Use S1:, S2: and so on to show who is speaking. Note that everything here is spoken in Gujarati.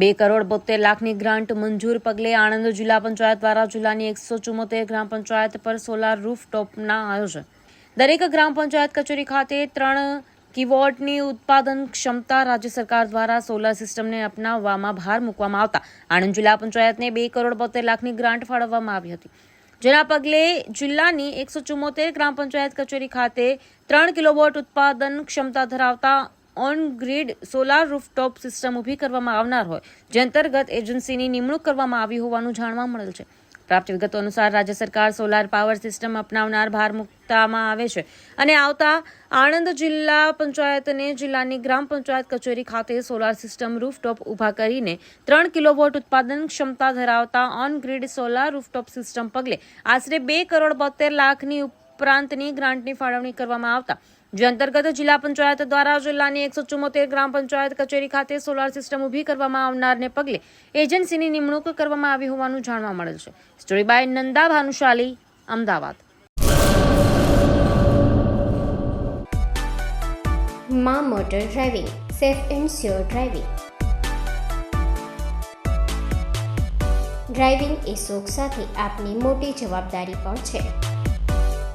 S1: બે કરોડ બોતેર લાખની ગ્રાન્ટ મંજૂર પગલે આણંદ જિલ્લા પંચાયત દ્વારા જિલ્લાની એકસો ચુમ્મોતેર ગ્રામ પંચાયત પર સોલાર રૂફટોપના આયોજન. દરેક ગ્રામ પંચાયત કચેરી ખાતે ત્રણ કિવોટની ઉત્પાદન ક્ષમતા રાજ્ય સરકાર દ્વારા સોલાર સિસ્ટમને અપનાવવામાં ભાર મૂકવામાં આવતા. આણંદ જિલ્લા પંચાયતને બે કરોડ બોતેર લાખની ગ્રાન્ટ ફાળવવામાં આવી હતી. જેના પગલે જિલ્લાની એકસો ચુમ્મોતેર ગ્રામ પંચાયત કચેરી ખાતે ત્રણ કિલોવોટ ઉત્પાદન ક્ષમતા ધરાવતા on grid solar rooftop system ઊભી કરવામાં આવનાર હોય, જે અંતર્ગત એજન્સીની નિમણૂક કરવામાં આવી હોવાનું જાણવા મળેલ છે. પ્રાપ્ત વિગતો અનુસાર રાજ્ય સરકાર સોલાર પાવર સિસ્ટમ અપનાવનાર ભાર મૂકવામાં આવે છે અને આવતા આણંદ જિલ્લા પંચાયતને જિલ્લાની ગ્રામ પંચાયત કચેરી ખાતે સોલાર સિસ્ટમ રૂફટોપ ઊભા કરીને ત્રણ કિલોવોટ ઉત્પાદન ક્ષમતા ધરાવતા on grid solar rooftop system પગલે આશરે બે કરોડ બોતેર લાખની ઉપરાંતની ગ્રાન્ટની ફાળવણી કરવામાં આવતા જે અંતર્ગત જિલ્લા પંચાયત દ્વારા જિલ્લાની એકસો ચુમ્મોતેર ગ્રામ પંચાયત કચેરી ખાતે સોલાર સિસ્ટમ ઊભી કરવામાં આવનારને પગલે એજન્સીની નિમણૂક કરવામાં આવી હોવાનું જાણવા મળેલ છે. Story by Nanda Bhanushali, Ahmedabad.
S2: મા motor driving, safe and sure driving. Driving એ શોખ સાથે આપની મોટી જવાબદારી પણ છે.